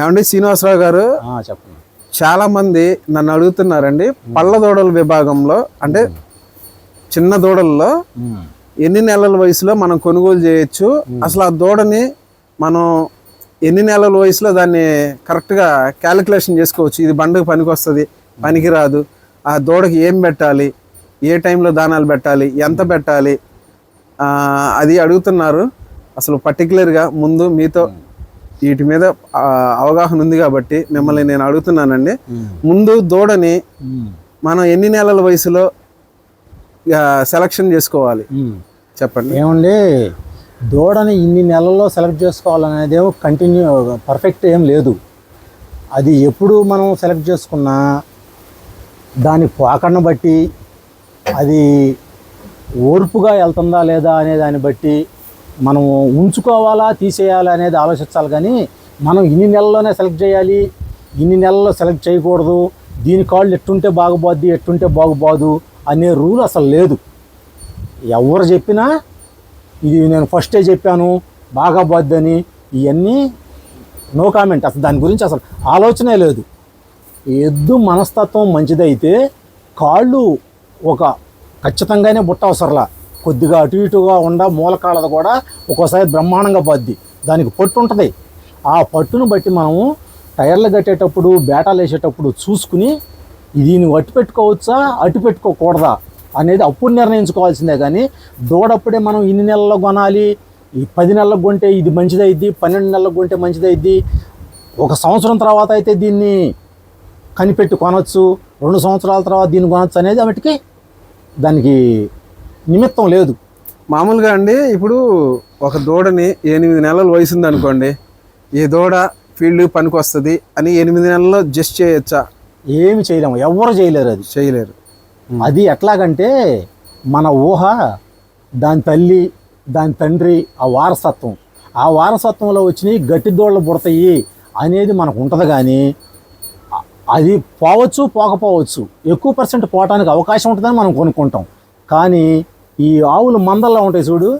ఏమండి? శ్రీనివాసరావు గారు చెప్పండి. చాలా మంది నన్ను అడుగుతున్నారండి. పళ్ళ దూడల విభాగంలో అంటే చిన్న దూడల్లో. ఎన్ని నెలల వయసులో మనం కొనుగోలు చేయొచ్చు? అసలు ఆ దూడని మనం ఎన్ని నెలల వయసులో దాన్ని కరెక్ట్గా క్యాలిక్యులేషన్ చేసుకోవచ్చు? ఇది బండకు పనికి వస్తుంది పనికి రాదు ఆ దూడకి ఏం పెట్టాలి? ఏ టైంలో దానాలు పెట్టాలి? ఎంత పెట్టాలి? అది అడుగుతున్నారు. అసలు పర్టికులర్గా ముందు మీతో వీటి మీద అవగాహన ఉంది కాబట్టి మిమ్మల్ని నేను అడుగుతున్నానండి. ముందు దూడని. మనం ఎన్ని నెలల వయసులో సెలక్షన్ చేసుకోవాలి. చెప్పండి ఏమండి దూడని ఇన్ని నెలల్లో సెలెక్ట్ చేసుకోవాలనేది కంటిన్యూ పర్ఫెక్ట్ ఏం లేదు అది ఎప్పుడు మనం సెలెక్ట్ చేసుకున్నా దాని పోకడను బట్టి అది ఓర్పుగా వెళ్తుందా లేదా అనే దాన్ని బట్టి మనం ఉంచుకోవాలా తీసేయాలా అనేది ఆలోచించాలి. కానీ మనం ఇన్ని నెలల్లోనే సెలెక్ట్ చేయాలి. ఇన్ని నెలల్లో సెలెక్ట్ చేయకూడదు. దీని కాళ్ళు ఎట్టుంటే బాగుపోద్ది ఎట్టుంటే బాగుపోదు అనే రూల్ అసలు లేదు. ఎవరు చెప్పినా ఇది నేను ఫస్టే చెప్పాను బాగా పోద్దని ఇవన్నీ నో కామెంట్. అసలు దాని గురించి అసలు ఆలోచనే లేదు. ఎద్దు మనస్తత్వం మంచిదైతే కాళ్ళు ఒక ఖచ్చితంగానే బుట్ట అవసరంలా. కొద్దిగా అటు ఇటుగా ఉండ మూలకాలది కూడా ఒక్కోసారి బ్రహ్మాండంగా పోద్ది. దానికి పట్టు ఉంటుంది. ఆ పట్టును బట్టి మనము టైర్లు కట్టేటప్పుడు బేటాలు వేసేటప్పుడు చూసుకుని దీన్ని అట్టు పెట్టుకోవచ్చా అటు పెట్టుకోకూడదా అనేది అప్పుడు నిర్ణయించుకోవాల్సిందే కానీ దూడప్పుడే మనం ఇన్ని నెలల్లో కొనాలి ఈ పది నెలలకు కొంటే ఇది మంచిదైద్ది పన్నెండు నెలలకు కొంటే మంచిదైద్ది ఒక సంవత్సరం తర్వాత అయితే దీన్ని కనిపెట్టి కొనవచ్చు రెండు సంవత్సరాల తర్వాత దీన్ని కొనవచ్చు అనేది వాటికి దానికి నిమిత్తం లేదు. మామూలుగా అండి ఇప్పుడు ఒక దూడని ఎనిమిది నెలల వయసు ఉంది అనుకోండి ఈ దూడ ఫీల్డ్ పనికి వస్తుంది అని ఎనిమిది నెలల్లో జస్ట్ చేయొచ్చా? ఏమి చేయలేము ఎవరు చేయలేరు అది. చేయలేరు. అది ఎట్లాగంటే మన ఊహ దాని తల్లి దాని తండ్రి ఆ వారసత్వం. ఆ వారసత్వంలో వచ్చినవి గట్టి దోళ్ళు పుడతాయి అనేది మనకు ఉంటుంది కానీ అది పోవచ్చు పోకపోవచ్చు. ఎక్కువ పర్సెంట్ పోవటానికి అవకాశం ఉంటుందని మనం కొనుక్కుంటాం. కానీ ఈ ఆవులు మందల్లో ఉంటాయి చూడు.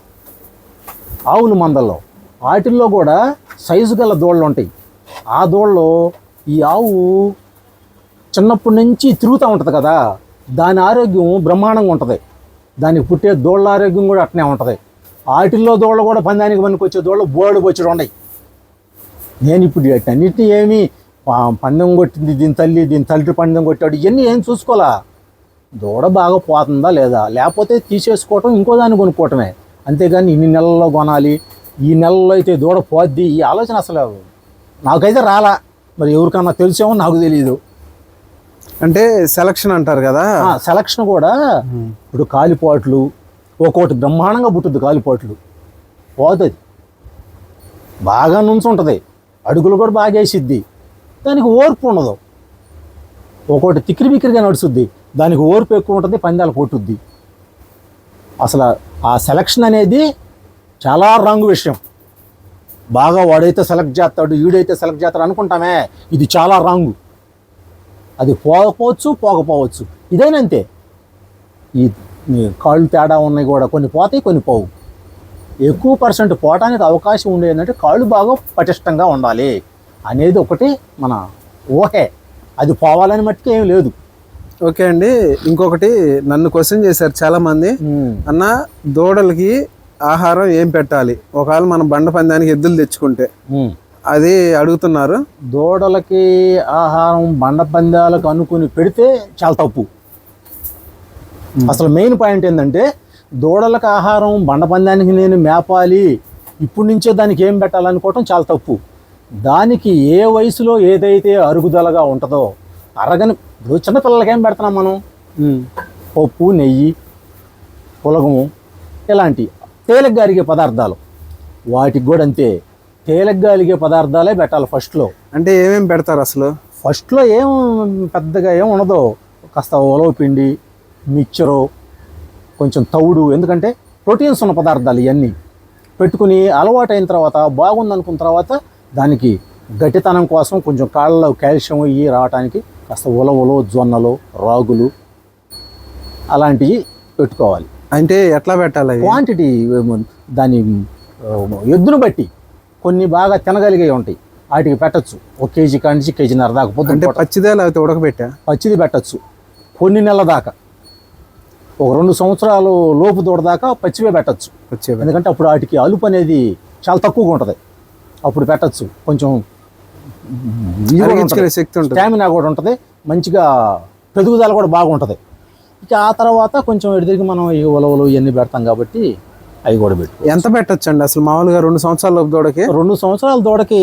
ఆవుల మందల్లో. వాటిల్లో కూడా సైజు గల దూడలు ఉంటాయి. ఆ దూడలో ఈ ఆవు చిన్నప్పటి నుంచి తిరుగుతూ ఉంటుంది కదా. దాని ఆరోగ్యం బ్రహ్మాండంగా ఉంటుంది. దానికి పుట్టే దోళ్ళ ఆరోగ్యం కూడా అట్నే ఉంటుంది. వాటిల్లో దోళ్ళు కూడా పందానికి పనికొచ్చే దూడలు దోళ్ళు బోర్డు బొచ్చడు ఉన్నాయి నేను ఇప్పుడు అన్నిటిని ఏమి పందెం కొట్టింది దీని తల్లి దీని తల్లి పందెం కొట్టాడు ఇవన్నీ ఏం చూసుకోవాలా? దూడ బాగా పోతుందా లేదా? లేకపోతే తీసేసుకోవటం ఇంకో దాన్ని కొనుక్కోవటమే. అంతేగాని ఇన్ని నెలల్లో కొనాలి ఈ నెలలో అయితే దూడ పోద్ది ఈ ఆలోచన అసలు నాకైతే రాలా. మరి ఎవరికన్నా తెలిసేమో నాకు తెలియదు అంటే సెలక్షన్ అంటారు కదా? ఆ, సెలక్షన్ కూడా ఇప్పుడు కాలిపోట్లు ఒక్కోటి బ్రహ్మాండంగా పుట్టుద్ది కాలిపోట్లు. పోతుంది. బాగా నుంచుంటుంది అడుగులు కూడా బాగా వేసిద్ది. దానికి ఓర్పు ఉండదు. ఒక్కోటి తిక్కిరి బిక్కిరిగా నడుచుద్ది దానికి ఓర్పు ఎక్కువ ఉంటుంది పందాలు కొట్టుద్ది. అసలు ఆ సెలక్షన్ అనేది చాలా రాంగ్ విషయం. బాగా వాడైతే సెలెక్ట్ చేస్తాడు ఈడైతే సెలెక్ట్ చేస్తాడు అనుకుంటామే ఇది చాలా రాంగు అది పోకపోవచ్చు పోకపోవచ్చు. ఇదేనంతే ఈ ఈ కాళ్ళు తేడా ఉన్నాయి కూడా కొన్ని పోతాయి కొన్ని పోవు. ఎక్కువ పర్సెంట్ పోవటానికి అవకాశం ఉండేది ఏంటంటే కాళ్ళు బాగా పటిష్టంగా ఉండాలి అనేది ఒకటి మన ఊహే. అది పోవాలని మట్టుకు ఏం లేదు. ఓకే అండి. ఇంకొకటి నన్ను క్వశ్చన్ చేశారు చాలా మంది అన్న దూడలకి ఆహారం ఏం పెట్టాలి? ఒకవేళ మనం బండ పందానికి ఎద్దులు తెచ్చుకుంటే. అది అడుగుతున్నారు. దూడలకి ఆహారం బండ పందాలకు అనుకుని పెడితే చాలా తప్పు. అసలు మెయిన్ పాయింట్ ఏంటంటే దూడలకు ఆహారం బండ పందానికి నేను మేపాలి ఇప్పటి నుంచే దానికి ఏం పెట్టాలనుకోవటం చాలా తప్పు. దానికి ఏ వయసులో ఏదైతే అరుగుదలగా ఉంటుందో అరగని ఇప్పుడు చిన్నపిల్లలకి ఏం పెడుతున్నాం మనం? పప్పు నెయ్యి పులగము ఇలాంటి తేలిగ్గా అరిగే పదార్థాలు. వాటికి కూడా అంతే. తేలిగ్గా అరిగే పదార్థాలే పెట్టాలి ఫస్ట్లో అంటే ఏమేం పెడతారు అసలు? ఫస్ట్లో ఏం పెద్దగా ఏం ఉండదు. కాస్త ఉలవ పిండి మిక్చరు కొంచెం తౌడు ఎందుకంటే ప్రోటీన్స్ ఉన్న పదార్థాలు ఇవన్నీ. పెట్టుకుని అలవాటు అయిన తర్వాత బాగుంది అనుకున్న తర్వాత దానికి గట్టితనం కోసం కొంచెం కాళ్ళలో కాల్షియం ఇవి రావడానికి కాస్త ఉలవలు జొన్నలు రాగులు అలాంటివి పెట్టుకోవాలి. అంటే ఎట్లా పెట్టాలి? క్వాంటిటీ దాని ఎద్దును బట్టి కొన్ని బాగా తినగలిగే ఉంటాయి. వాటికి పెట్టచ్చు. ఒక కేజీ కాడి నుంచి కేజీన్నర దాకా పొద్దున పూట. పచ్చిదే లేకపోతే ఉడకబెట్టా? పచ్చిది పెట్టచ్చు. కొన్ని నెలల దాకా. ఒక రెండు సంవత్సరాలు లోపు దూడ దాకా పచ్చివే పెట్టచ్చు. ఎందుకంటే అప్పుడు వాటికి అలుపు అనేది చాలా తక్కువగా ఉంటుంది. అప్పుడు పెట్టచ్చు. కొంచెం ఇది కూడా అరిగించుకునే ఉంటది. శక్తి ఉంటుంది. స్టామినా కూడా ఉంటుంది. మంచిగా పెరుగుదల కూడా బాగుంటుంది. ఇక ఆ తర్వాత కొంచెం ఎడిదిరిగి మనం ఈ ఉలవలు ఇవన్నీ పెడతాం కాబట్టి అవి కూడా పెట్టు ఎంత పెట్టచ్చు అండి అసలు మామూలుగా రెండు సంవత్సరాల దూడకి? రెండు సంవత్సరాల దూడకి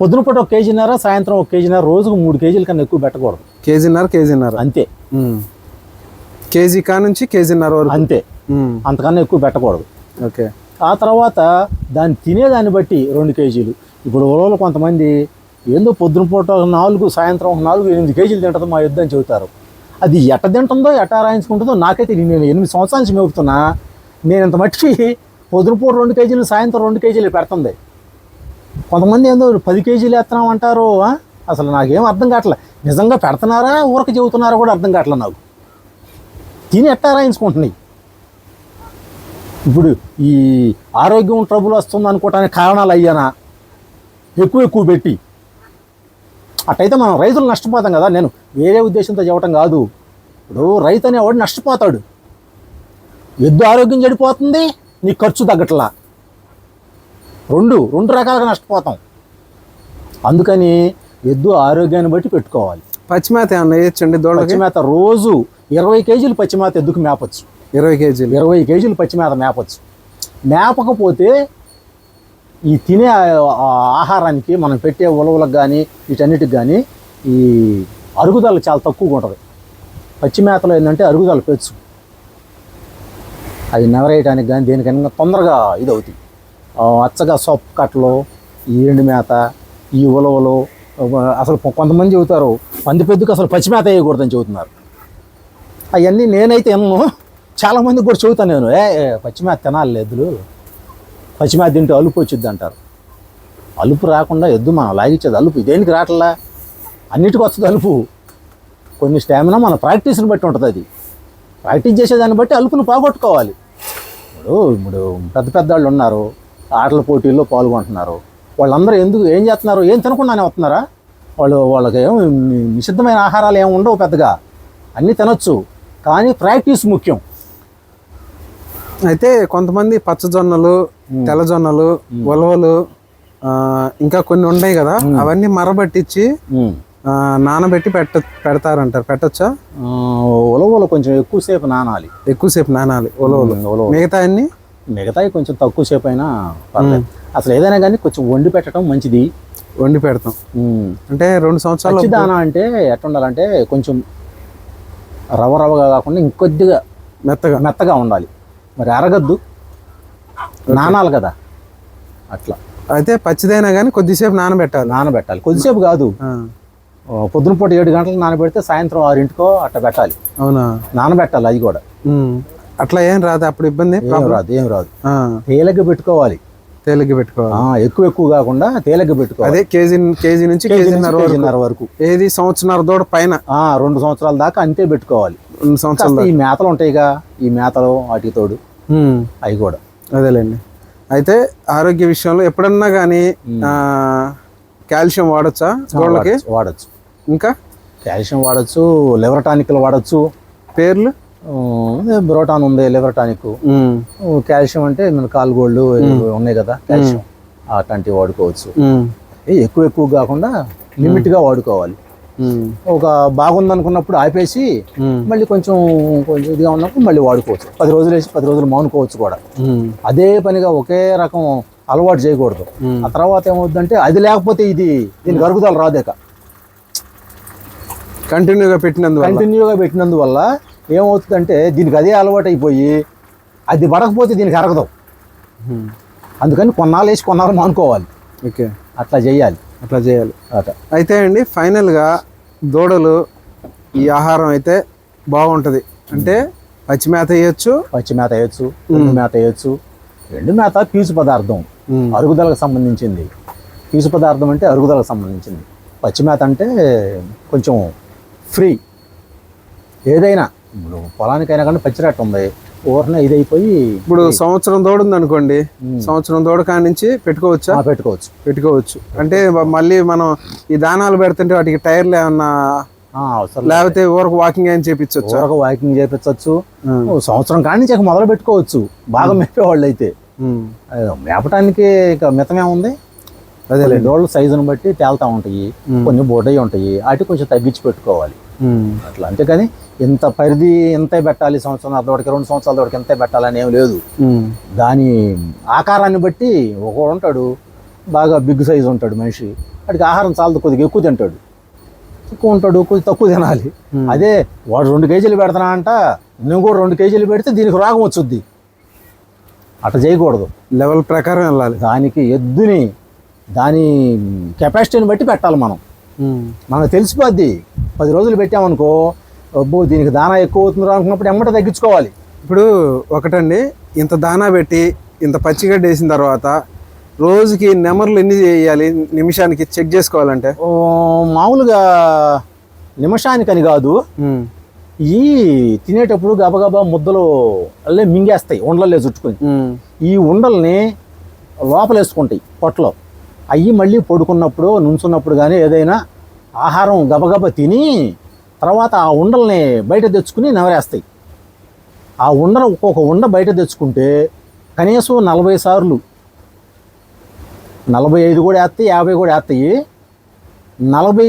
పొద్దున పూట ఒక కేజీన్నర సాయంత్రం ఒక కేజీన్నర రోజుకు మూడు కేజీల కన్నా ఎక్కువ పెట్టకూడదు. కేజీన్నర కేజీన్నర. అంతే. కేజీ కా నుంచి కేజీన్నర వరకు? అంతే. అంతకన్నా ఎక్కువ పెట్టకూడదు. ఓకే. ఆ తర్వాత దాన్ని తినేదాన్ని బట్టి రెండు కేజీలు. ఇప్పుడు ఉలవలు కొంతమంది ఏందో పొద్దున పూట నాలుగు సాయంత్రం నాలుగు ఎనిమిది కేజీలు తింటదో మా యుద్ధం చెబుతారు. అది ఎట్ట తింటుందో ఎట రాయించుకుంటుందో నాకైతే నేను ఎనిమిది సంవత్సరాల నుంచి మేపుతున్నా. నేను ఇంత మట్టి పొద్దున పూట రెండు కేజీలు సాయంత్రం రెండు కేజీలు పెడుతుంది. కొంతమంది ఏందో పది కేజీలు వేస్తున్నాం అంటారు అసలు నాకేం అర్థం కావట్లే. నిజంగా పెడుతున్నారా ఊరికి చెబుతున్నారా కూడా అర్థం కావట్లే నాకు. తిని ఎట్టా రాయించుకుంటున్నాయి? ఇప్పుడు ఈ ఆరోగ్యం ట్రబుల్ వస్తుంది అనుకోవటానికి కారణాలు అయ్యానా? ఎక్కువ ఎక్కువ పెట్టి. అట్టయితే మనం రైతులు నష్టపోతాం కదా నేను వేరే ఉద్దేశంతో చెప్పటం కాదు. ఇప్పుడు రైతు అనేవాడు నష్టపోతాడు. ఎద్దు ఆరోగ్యం చెడిపోతుంది నీ ఖర్చు తగ్గట్లా. రెండు రెండు రకాలుగా నష్టపోతాం. అందుకని ఎద్దు ఆరోగ్యాన్ని బట్టి పెట్టుకోవాలి. పచ్చిమేత ఏమన్నా వేయచ్చండి దూడకి పచ్చిమేత రోజు ఇరవై కేజీలు పచ్చిమేత ఎద్దుకు మేపచ్చు. ఇరవై కేజీలు. ఇరవై కేజీలు పచ్చిమేత మేపచ్చు. మేపకపోతే ఈ తినే ఆహారానికి మనం పెట్టే ఉలవలకు కానీ వీటన్నిటికి కానీ ఈ అరుగుదల చాలా తక్కువగా ఉంటుంది. పచ్చిమేతలో ఏంటంటే అరుగుదల పెచ్చు అవి నెవరేయడానికి కానీ దేనికైనా తొందరగా ఇది అవుతాయి అచ్చగా సొప్పు కట్టలు ఈ ఎండు మేత ఈ ఉలవలు అసలు కొంతమంది చెబుతారు పంది పెద్దకు అసలు పచ్చిమేత వేయకూడదని చెబుతున్నారు. అవన్నీ నేనైతే ఎన్నో చాలామందికి కూడా చెబుతాను నేను. ఏ పచ్చి పచ్చిమేత తినాలి ఎద్దులు. పచ్చిమేత తింటే అలుపు వచ్చింది అంటారు. అలుపు రాకుండా ఎద్దు మనం లాగిచ్చేది అలుపు. దేనికి రావట్లా అన్నిటికీ వస్తుంది అలుపు. కొన్ని స్టామినా మన ప్రాక్టీస్ని బట్టి ఉంటుంది అది. ప్రాక్టీస్ చేసేదాన్ని బట్టి అలుపును పోగొట్టుకోవాలి. ఇప్పుడు ఇప్పుడు పెద్ద పెద్ద వాళ్ళు ఉన్నారు ఆటల పోటీల్లో పాల్గొంటున్నారు. వాళ్ళందరూ ఎందుకు ఏం చేస్తున్నారు ఏం తినకుండానే వస్తున్నారా? వాళ్ళు వాళ్ళకి ఏం నిషిద్ధమైన ఆహారాలు ఏమి ఉండవు పెద్దగా. అన్నీ తినొచ్చు. కానీ ప్రాక్టీస్ ముఖ్యం. అయితే కొంతమంది పచ్చజొన్నలు తెల్లజొన్నలు ఉలవలు ఇంకా కొన్ని ఉన్నాయి కదా అవన్నీ మరబట్టించి నానబెట్టి పెట్ట పెడతారంటారు. పెట్టచ్చా? ఉలవలు కొంచెం ఎక్కువసేపు నానాలి. ఎక్కువసేపు నానాలి ఉలవలు. మిగతా అన్ని? మిగతాయి కొంచెం తక్కువసేపు అయినా పర్లేదు. అసలు ఏదైనా కానీ కొంచెం వండి పెట్టడం మంచిది. వండి పెడతాం. అంటే రెండు సంవత్సరాలు దానా అంటే ఎట్లా ఉండాలంటే కొంచెం రవ రవగా కాకుండా ఇంకొద్దిగా మెత్తగా. మెత్తగా ఉండాలి. మరి అరగద్దు. నానాలి కదా. అట్లా. అయితే పచ్చిదైనా కానీ కొద్దిసేపు నానబెట్టాలి. నానబెట్టాలి. కొద్దిసేపు కాదు. పొద్దున పూట ఏడు గంటలకు నానబెడితే సాయంత్రం ఆరింటికో అట్లా పెట్టాలి. అవునా? నానబెట్టాలి అది కూడా. అట్లా ఏం రాదు అప్పుడు ఇబ్బంది ఏం రాదు ఏం రాదు. ఆ, తేలిగ్గా పెట్టుకోవాలి. తేలిగ్గా పెట్టుకోవాలి. ఎక్కువ ఎక్కువ కాకుండా తేలిగ్గా పెట్టుకోవాలి. అదే కేజీ కేజీ నుంచి కేజీ నుంచి కేజీన్నర వరకు. ఏది సంవత్సరాల దూడ పైన? రెండు సంవత్సరాల దాకా అంతే పెట్టుకోవాలి. రెండు సంవత్సరాలు ఈ మేతలు ఉంటాయిగా ఈ మేతలు వాటికి తోడు. అవి కూడా. అదేలేండి. అయితే ఆరోగ్య విషయంలో ఎప్పుడన్నా కానీ కాల్షియం వాడచ్చా గోళ్ళకి? వాడచ్చు, ఇంకా? కాల్షియం వాడచ్చు లివర్ టానిక్లు వాడచ్చు. పేర్లు? బ్రోటాన్ ఉంది లివర్ టానిక్. కాల్షియం అంటే మన కాలు గోల్డ్ ఉన్నాయి కదా కాల్షియం. అట్లాంటివి వాడుకోవచ్చు. ఎక్కువ ఎక్కువ కాకుండా లిమిట్గా వాడుకోవాలి. ఒక బాగుంది అనుకున్నప్పుడు ఆపేసి. మళ్ళీ కొంచెం కొంచెం ఇదిగా ఉన్నప్పుడు మళ్ళీ వాడుకోవచ్చు. పది రోజులు వేసి పది రోజులు మానుకోవచ్చు కూడా. అదే పనిగా ఒకే రకం అలవాటు చేయకూడదు. ఆ తర్వాత ఏమవుతుందంటే అది లేకపోతే ఇది దీనికి అరుగుదల రాదేక. కంటిన్యూగా పెట్టినందువల్ల? కంటిన్యూగా పెట్టినందువల్ల ఏమవుతుందంటే దీనికి అదే అలవాటు అయిపోయి అది పడకపోతే దీనికి అరగదు. అందుకని కొన్నాళ్ళు వేసి కొన్నాళ్ళు మానుకోవాలి. ఓకే. అట్లా చేయాలి. అట్లా చేయాలి. అట అయితే అండి ఫైనల్గా దూడలు ఈ ఆహారం అయితే బాగుంటుంది. అంటే పచ్చి మేత వేయచ్చు. పచ్చి మేత వేయచ్చు ఎండు మేత వేయచ్చు. ఎండు మేత పీచు పదార్థం. అరుగుదలకు సంబంధించింది. పీచు పదార్థం అంటే అరుగుదలకు సంబంధించింది. పచ్చి మేత అంటే కొంచెం ఫ్రీ ఏదైనా ఇప్పుడు పొలానికైనా కానీ పచ్చిరట్టు ఉంది. ఊరనే ఇది అయిపోయి ఇప్పుడు సంవత్సరం దూడ ఉంది అనుకోండి సంవత్సరం దూడ కాడి నుంచి పెట్టుకోవచ్చా? ఆ, పెట్టుకోవచ్చు. పెట్టుకోవచ్చు. అంటే మళ్ళీ మనం ఈ దానాలు పెడుతుంటే వాటికి టైర్లు ఏమన్నా లేకపోతే ఊరకు వాకింగ్ అని చేపించవచ్చు ఊరక వాకింగ్ చేపించవచ్చు సంవత్సరం కాడి నుంచి మొదలు పెట్టుకోవచ్చు. బాగా మేపేవాళ్ళు అయితే మేపటానికి ఇక మితమే ఉంది అదే డోళ్ళ సైజుని బట్టి తేలుతా ఉంటాయి. కొన్ని బొడ్డయి ఉంటాయి. వాటి కొంచెం తగ్గించి పెట్టుకోవాలి అట్లా అంతేకాని ఇంత పరిధి ఇంతే పెట్టాలి? సంవత్సరం అదొకటికి రెండు సంవత్సరాల తోటికి ఇంతే పెట్టాలని ఏం లేదు. దాని ఆకారాన్ని బట్టి ఒకడు ఉంటాడు బాగా బిగ్ సైజు ఉంటాడు మనిషి. వాడికి ఆహారం చాలా కొద్దిగా ఎక్కువ తింటాడు. ఎక్కువ ఉంటాడు కొద్దిగా తక్కువ తినాలి. అదే వాడు రెండు కేజీలు పెడతానా అంట నువ్వు కూడా రెండు కేజీలు పెడితే దీనికి రోగం వచ్చుద్ది. అట్లా చేయకూడదు. లెవెల్ ప్రకారం వెళ్ళాలి. దానికి ఎద్దుని దాని కెపాసిటీని బట్టి పెట్టాలి మనం. మనకు తెలిసిపోద్ది. పది రోజులు పెట్టామనుకో అబ్బో దీనికి దానా ఎక్కువ అవుతుంది అనుకున్నప్పుడు ఎమ్మట తగ్గించుకోవాలి. ఇప్పుడు ఒకటండి ఇంత దానా పెట్టి ఇంత పచ్చిగడ్డ వేసిన తర్వాత రోజుకి నెమర్లు ఎన్ని చేయాలి నిమిషానికి చెక్ చేసుకోవాలంటే? మామూలుగా నిమిషానికని కాదు. ఈ తినేటప్పుడు గబగబా ముద్దలు అల్లే మింగేస్తాయి ఉండలే చుట్టుకొని. ఈ ఉండల్ని లోపలేసుకుంటాయి పొట్టలో. అవి మళ్ళీ పడుకున్నప్పుడు నుంచున్నప్పుడు కానీ ఏదైనా ఆహారం గబగబ తిని తర్వాత ఆ ఉండల్ని బయట తెచ్చుకుని నవరేస్తాయి. ఆ ఉండను ఒక్కొక్క ఉండ బయట తెచ్చుకుంటే కనీసం నలభై సార్లు నలభై ఐదు కూడా వేస్తాయి యాభై కూడా వేస్తాయి నలభై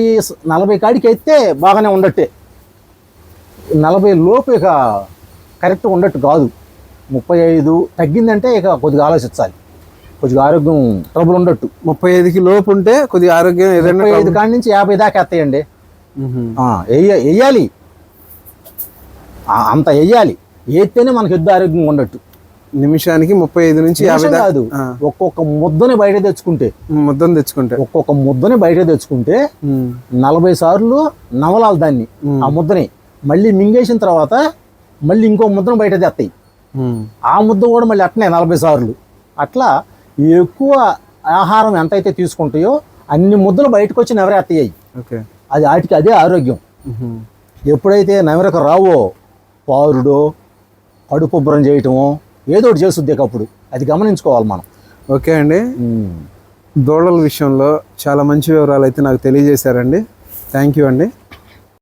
నలభై కాడికి అయితే బాగానే ఉండట్టే. నలభై లోపు ఇక కరెక్ట్ ఉండట్టు కాదు. ముప్పై ఐదు తగ్గిందంటే ఇక కొద్దిగా ఆలోచించాలి. కొద్దిగా ఆరోగ్యం ట్రబుల్ ఉండట్టు ముప్పై ఐదుకి లోపు ఉంటే కొద్దిగా ఆరోగ్యం ఏదైనా ఐదు కాడి నుంచి యాభై దాకా ఎత్తాయండి. వెయ్యాలి ఆ, అంత వెయ్యాలి ఏత్తేనే మనకు యుద్ధ ఆరోగ్యంగా ఉండట్టు. నిమిషానికి ముప్పై ఐదు నుంచి యాభై కాదు. ఒక్కొక్క ముద్దని బయట తెచ్చుకుంటే. ముద్దను తెచ్చుకుంటే. ఒక్కొక్క ముద్దని బయట తెచ్చుకుంటే. నలభై సార్లు నవలాలి దాన్ని. ఆ ముద్దని. మళ్ళీ మింగేసిన తర్వాత మళ్ళీ ఇంకో ముద్దను బయట తెస్తాయి. ఆ ముద్ద కూడా మళ్ళీ అట్నే నలభై సార్లు. అట్లా ఎక్కువ ఆహారం ఎంతైతే తీసుకుంటాయో అన్ని ముద్దలు బయటకు వచ్చి నెవరేస్తాయి ఓకే. అది వాటికి అదే ఆరోగ్యం. ఎప్పుడైతే నెవరకు రావో పారుడో కడుపుబ్బరం చేయటమో ఏదో ఒకటి చేస్తుంది అప్పుడు. అది గమనించుకోవాలి మనం. ఓకే అండి. దూడల విషయంలో చాలా మంచి వివరాలు అయితే నాకు తెలియజేశారండి. థ్యాంక్ యూ అండి.